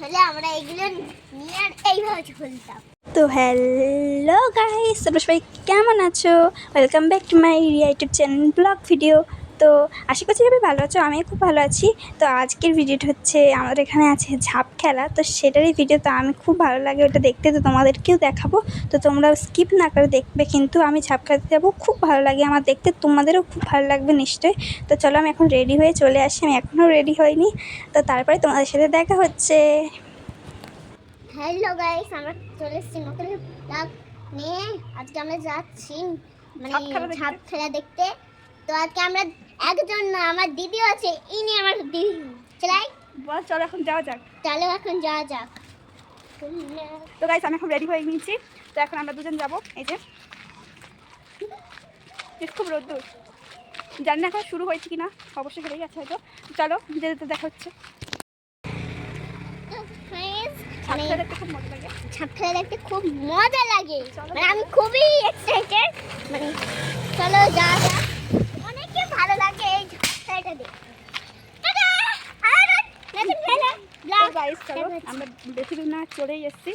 তাহলে আমরা এগুলো নিয়ে এইভাবে খুলতাম তো হ্যালো গাইস, তোমরা সবাই কেমন আছো? Welcome back to my YouTube channel vlog video তো আশা করছি সবাই ভালো আছো আমিও খুব ভালো আছি। তো আজকের ভিডিওটা হচ্ছে আমাদের এখানে আছে ঝাঁপ খেলা তো সেটারই ভিডিও তো আমি খুব ভালো লাগে ওটা দেখতে তো তোমাদেরকেও দেখাবো। তো তোমরা স্কিপ না করে দেখবে কিন্তু আমি ঝাঁপ খেলাতে যাব খুব ভালো লাগে আমার দেখতে তোমাদেরও খুব ভালো লাগবে নিশ্চয়ই। তো চলো আমি এখন রেডি হয়ে চলে আসি আমি এখনও রেডি হইনি। তো তারপরে তোমাদের সাথে দেখা হচ্ছে। হ্যালো গাইস আমরা চলে এসেছি নতুন ব্লগ নিয়ে। আজকে আমরা যাচ্ছি মানে। ঝাঁপ খেলা দেখতে। তো আজকে আমরা একজন না আমার দিদিও আছে ইনি আমার দিদি। চলাই বল চলো এখন যাওয়া যাক। চলো এখন যাওয়া যাক। তো গাইস আমি এখন রেডি হয়ে নিয়েছি। তো এখন আমরা দুজন যাব এই যে। খুব রোদ্দুর। জানি না এখন শুরু হয়েছে কিনা অবশ্যই হয়েই আছে হয়তো। চলো যেতে যেতে দেখা হচ্ছে। মানে খুব মজা লাগে। খেলা দেখতে খুব মজা লাগে। মানে আমি খুবই এক্সাইটেড মানে চলো যা যা অনেকই ভালো লাগে আমরা বেশি দূর না চলেই এসেছি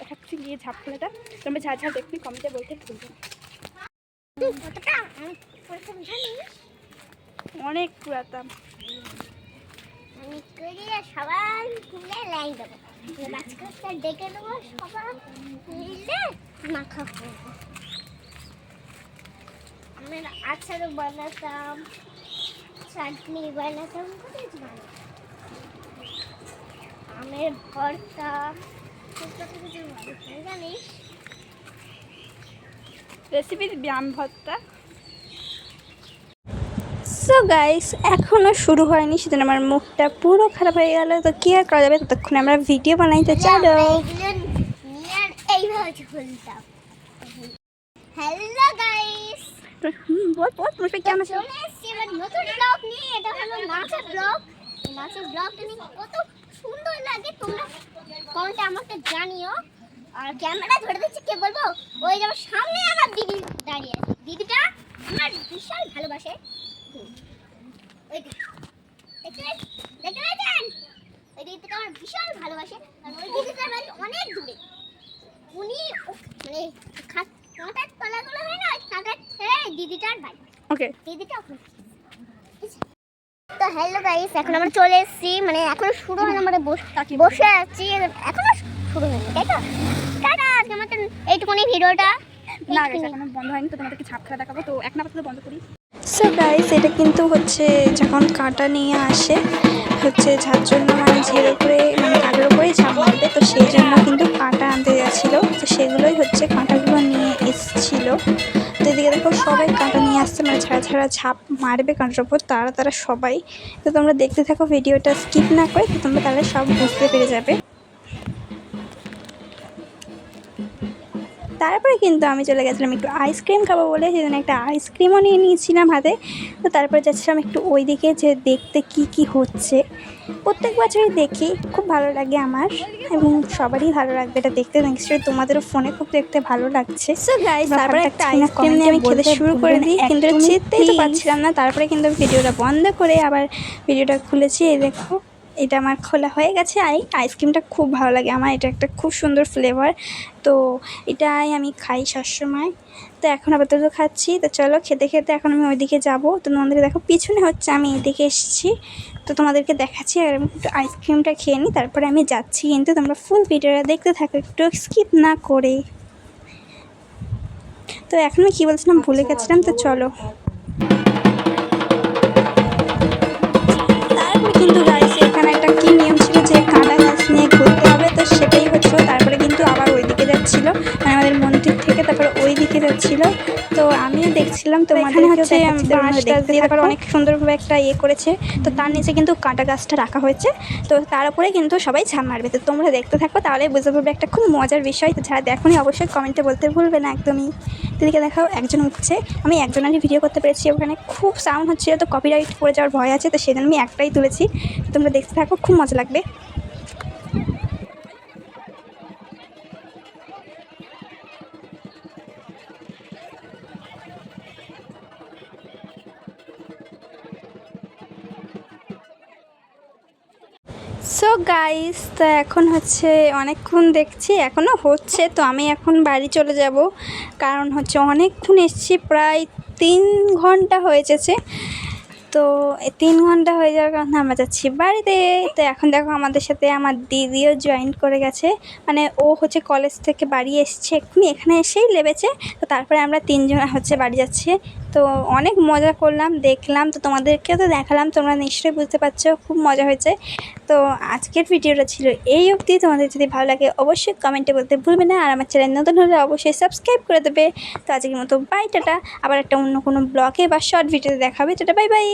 দেখাচ্ছি গিয়ে ঝাঁপ খেলাটা তোমরা যা যা দেখবি বলতে অনেক করিয়ে সবাই ডেকে দেবো সবাই মিলে মাখা করব আমি আচার বানাতাম। চাটনি বানাতাম কোথায় বানাতাম আমের ভর্তা। জানিস? রেসিপি ব্যায়াম ভর্তা? সো গাইস এখনও শুরু হয়নি সেদিন আমার মুখটা পুরো খারাপ হয়ে গেল। তো কি আর করা যাবে? ততক্ষণে আমরা ভিডিও বানাইতে চলো। হ্যালো গাইস নতুন ব্লগ নিয়ে। এটা হলো নাচের ব্লগ নাচের ব্লগটা নিয়ে কত সুন্দর লাগে। তোমরা কমেন্টে আমাকে জানিও। আর ক্যামেরা ধরে দিচ্ছে, কে বলব? ওই যে সামনে আমার দিদি দাঁড়িয়ে আছে। দিদিটা আমার বিশাল ভালোবাসে। দেখতে দেখতে পেয়েছেন ওই দিদিটা আমার বিশাল ভালোবাসে আর ওই দিদিটার বাড়ি অনেক দূরে উনি ও- মানে খাট কাঁটার তলাগুলো হয় না ওই কাঁটার ছেড়ে দিদিটার বাড়ি ওকে দিদিটা ওখানে তো হ্যালো গাইস এখন আমরা চলে এসেছি মানে এখনও শুরু হয়নি আমরা বসে বসে আছি এখনও শুরু হয়নি তাই তো? টাটা আজকে মতন এইটুকুনি ভিডিওটা। না এখনও বন্ধ হয়নি তো তোমাদেরকে ছাপ খেলা দেখাবো তো এক না বন্ধ করি। সো গাইস এটা কিন্তু হচ্ছে যখন কাঁটা নিয়ে আসে হচ্ছে যার জন্য মানে ঝেড়ে উপরে মানে কাঁটার উপরেই ঝাঁপ মারবে তো সেই জন্য কিন্তু কাঁটা আনতে যাচ্ছিল তো সেগুলোই হচ্ছে কাঁটাগুলো নিয়ে এসছিল। আসছে মানে ছাড়া ছাড়া ছাপ মারবে কারণ ওপর তারা তারা সবাই। তো তোমরা দেখতে থাকো, ভিডিওটা স্কিপ না করে, তো তোমরা তাহলে সব বুঝতে পেরে যাবে। তারপরে কিন্তু আমি চলে গেছিলাম একটু আইসক্রিম খাব বলে সেজন্য একটা আইসক্রিমও নিয়ে নিয়েছিলাম হাতে। তো তারপরে যাচ্ছিলাম একটু ওই দিকে যে দেখতে কি কি হচ্ছে। প্রত্যেক বছরই দেখি খুব ভালো লাগে আমার। এবং সবারই ভালো লাগবে এটা দেখতে। নিশ্চয়ই তোমাদেরও ফোনে খুব দেখতে ভালো লাগছে। সো গাইস তারপরে একটা আইসক্রিম নিয়ে আমি খেতে শুরু করে দিই। কিন্তু চেতেই তো পাচ্ছিলাম না। তারপরে কিন্তু ভিডিওটা বন্ধ করে আবার ভিডিওটা খুলেছি এই দেখো। এটা আমার খোলা হয়ে গেছে আর আইসক্রিমটা খুব ভালো লাগে। আমার এটা একটা খুব সুন্দর ফ্লেভার তো এটাই আমি খাই সবসময়। তো এখন আপাতত খাচ্ছি। তো চলো খেতে খেতে এখন আমি ওইদিকে যাব। তো তোমাদেরকে দেখো, পিছনে হচ্ছে আমি এদিকে এসেছি। তো তোমাদেরকে দেখাচ্ছি আর আমি একটু আইসক্রিমটা খেয়ে নিই। তারপরে আমি যাচ্ছি কিন্তু তোমরা ফুল ভিডিওটা দেখতে থাকো, একটু স্কিপ না করে। তো এখন আমি কী বলছিলাম? ভুলে গেছিলাম। তো চলো। যাচ্ছিল তো আমিও দেখছিলাম। তো এখানে হচ্ছে বাঁশ দিয়ে তারপর অনেক সুন্দরভাবে একটা ইয়ে করেছে। তো তার নিচে কিন্তু কাঁটা গাছটা রাখা হয়েছে। তো তার উপরে কিন্তু সবাই ঝাঁপ মারবে। তো তোমরা দেখতে থাকো তাহলে বুঝতে পারবে একটা খুব মজার বিষয়। তো যারা দেখোনি অবশ্যই কমেন্টে বলতে ভুলবে না একদমই। দিদিকে দেখাও একজন উঠছে। আমি একজনেরই ভিডিও করতে পেরেছি। ওখানে খুব সাউন্ড হচ্ছিল। তো কপিরাইট পড়ে যাওয়ার ভয় আছে। তো সেজন্য আমি একটাই তুলেছি। তোমরা দেখতে থাকো খুব মজা লাগবে। সো গাইস তো এখন হচ্ছে অনেকক্ষণ দেখছি এখনও হচ্ছে, তো আমি এখন বাড়ি চলে যাব। কারণ হচ্ছে অনেকক্ষণ এসছি, প্রায় তিন ঘণ্টা হয়ে গেছে তো তিন ঘণ্টা হয়ে যাওয়ার কারণে আমরা যাচ্ছি বাড়িতে। তো এখন দেখো আমাদের সাথে আমার দিদিও জয়েন করে গেছে। মানে ও হচ্ছে কলেজ থেকে বাড়ি এসছে, এক্ষুনি এখানে এসেই লেবেছে। তো তারপরে আমরা তিনজন হচ্ছে বাড়ি যাচ্ছি। তো অনেক মজা করলাম, দেখলাম, তো তোমাদেরকেও তো দেখালাম, তোমরা নিশ্চয়ই বুঝতে পারছ, খুব মজা হয়েছে। তো আজকের ভিডিওটা ছিল এই অবধি, তোমাদের যদি ভালো লাগে অবশ্যই কমেন্টে বলতে ভুলবে না, আর আমার চ্যানেল নতুন হলে অবশ্যই সাবস্ক্রাইব করে দেবে। তো আজকের মতো বাই টাটা। আবার একটা অন্য কোনো ব্লগে বা শর্ট ভিডিওতে দেখাবে টাটা বাই বাই